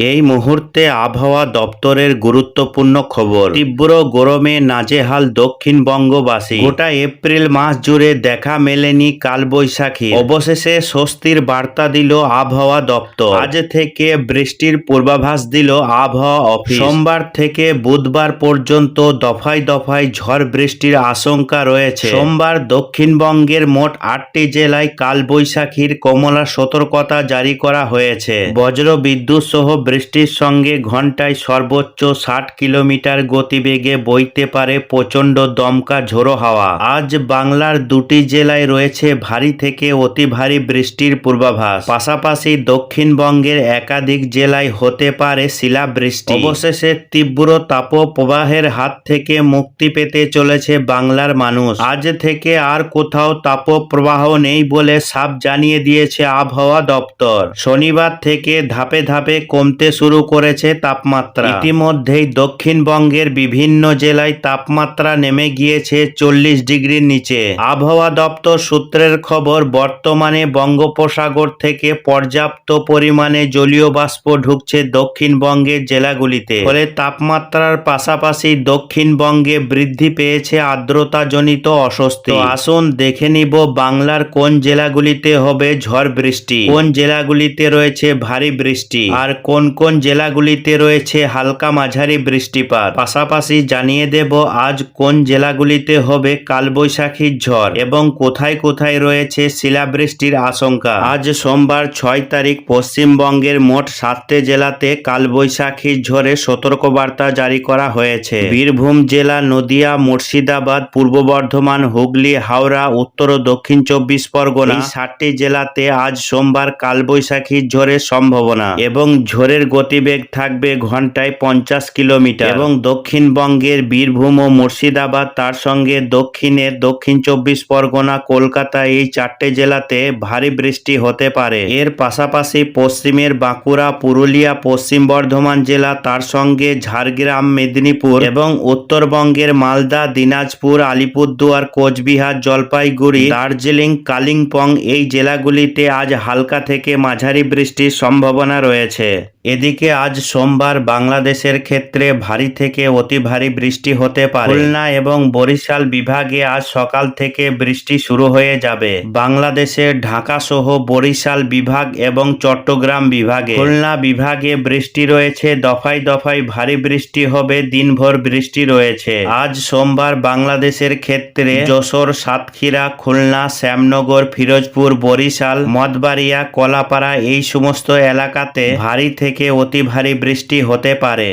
এই মুহূর্তে আবহাওয়া দপ্তরের গুরুত্বপূর্ণ খবর। তীব্র গরমে নাজেহাল দক্ষিণবঙ্গবাসী। গোটা এপ্রিল মাস জুড়ে দেখা মেলেনি কালবৈশাখী। অবশেষে স্বস্তির বার্তা দিল আবহাওয়া দপ্তর। আজ থেকে বৃষ্টির পূর্বাভাস দিল আবহাওয়া অফিস। সোমবার থেকে বুধবার পর্যন্ত দফায় দফায় ঝড় বৃষ্টির আশঙ্কা রয়েছে। সোমবার দক্ষিণবঙ্গের মোট আটটি জেলায় কালবৈশাখীর কমলা সতর্কতা জারি করা হয়েছে। বজ্র বিদ্যুৎ সহ বৃষ্টির সঙ্গে ঘন্টায় সর্বোচ্চ ষাট কিলোমিটার গতিবেগে বইতে পারে প্রচণ্ড দমকা ঝোড়ো হাওয়া। আজ বাংলার দুটি জেলায় রয়েছে ভারী থেকে অতি ভারী বৃষ্টির পূর্বাভাস। পাশাপাশি দক্ষিণবঙ্গের একাধিক জেলায় হতে পারে শিলাবৃষ্টি। অবশেষে তীব্র তাপপ্রবাহের হাত থেকে মুক্তি পেতে চলেছে বাংলার মানুষ। আজ থেকে আর কোথাও তাপপ্রবাহ নেই বলে সাপ জানিয়ে দিয়েছে আবহাওয়া দপ্তর। শনিবার থেকে ধাপে ধাপে কমতে শুরু করেছে তাপমাত্রা। ইতিমধ্যেই দক্ষিণবঙ্গের বিভিন্ন জেলায় তাপমাত্রা নেমে গিয়েছে চল্লিশ ডিগ্রির নিচে। আবহাওয়া দপ্তর সূত্রের খবর, বর্তমানে বঙ্গোপসাগর থেকে পর্যাপ্ত পরিমাণে জলীয় বাষ্প ঢুকছে দক্ষিণবঙ্গের জেলাগুলিতে। ফলে তাপমাত্রার পাশাপাশি দক্ষিণবঙ্গে বৃদ্ধি পেয়েছে আর্দ্রতাজনিত অস্বস্তি। আসুন দেখে নিব বাংলার কোন জেলাগুলিতে হবে ঝড় বৃষ্টি। কোন জেলাগুলিতে রয়েছে ভারী বৃষ্টি? আর কোন কোন কোন জেলাগুলিতে রয়েছে হালকা মাঝারি বৃষ্টিপাত? পাশাপাশি জানিয়ে দেব, আজ কোন জেলাগুলিতে হবে কালবৈশাখীর ঝড় এবং কোথায় কোথায় রয়েছে শিলাবৃষ্টির আশঙ্কা? আজ সোমবার ছয় তারিখ পশ্চিমবঙ্গের মোট সাতটি জেলাতে কালবৈশাখীর ঝড়ে সতর্কবার্তা জারি করা হয়েছে। বীরভূম জেলা, নদিয়া, মুর্শিদাবাদ, পূর্ব বর্ধমান, হুগলি, হাওড়া, উত্তর ও দক্ষিণ চব্বিশ পরগনা সাতটি জেলাতে আজ সোমবার কালবৈশাখীর ঝড়ের সম্ভাবনা এবং ঝড়ের গতিবেগ থাকবে ঘন্টায় পঞ্চাশ কিলোমিটার। এবং দক্ষিণবঙ্গের বীরভূম ও মুর্শিদাবাদ তার সঙ্গে দক্ষিণের দক্ষিণ চব্বিশ পরগনা, কলকাতা এই চারটে জেলাতে ভারী বৃষ্টি হতে পারে। এর পাশাপাশি পশ্চিমের বাঁকুড়া, পুরুলিয়া, পশ্চিম বর্ধমান জেলা তার সঙ্গে ঝাড়গ্রাম, মেদিনীপুর এবং উত্তরবঙ্গের মালদা, দিনাজপুর, আলিপুরদুয়ার, কোচবিহার, জলপাইগুড়ি, দার্জিলিং, কালিম্পং এই জেলাগুলিতে আজ হালকা থেকে মাঝারি বৃষ্টির সম্ভাবনা রয়েছে। এদিকে আজ সোমবার বাংলাদেশের ক্ষেত্রে ভারী থেকে অতি ভারী বৃষ্টি হতে পারে। খুলনা এবং বরিশাল বিভাগে আজ সকাল থেকে বৃষ্টি শুরু হয়ে যাবে। বাংলাদেশের ঢাকা সহ বরিশাল বিভাগ এবং চট্টগ্রাম বিভাগে। খুলনা বিভাগে বৃষ্টি রয়েছে, দফায় দফায় ভারী বৃষ্টি হবে, দিনভর বৃষ্টি রয়েছে। আজ সোমবার বাংলাদেশের ক্ষেত্রে যশোর, সাতক্ষীরা, খুলনা, শ্যামনগর, ফিরোজপুর, বরিশাল, মদবাড়িয়া, কলাপাড়া এই সমস্ত এলাকাতে ভারী থেকে অতি ভারী বৃষ্টি হতে পারে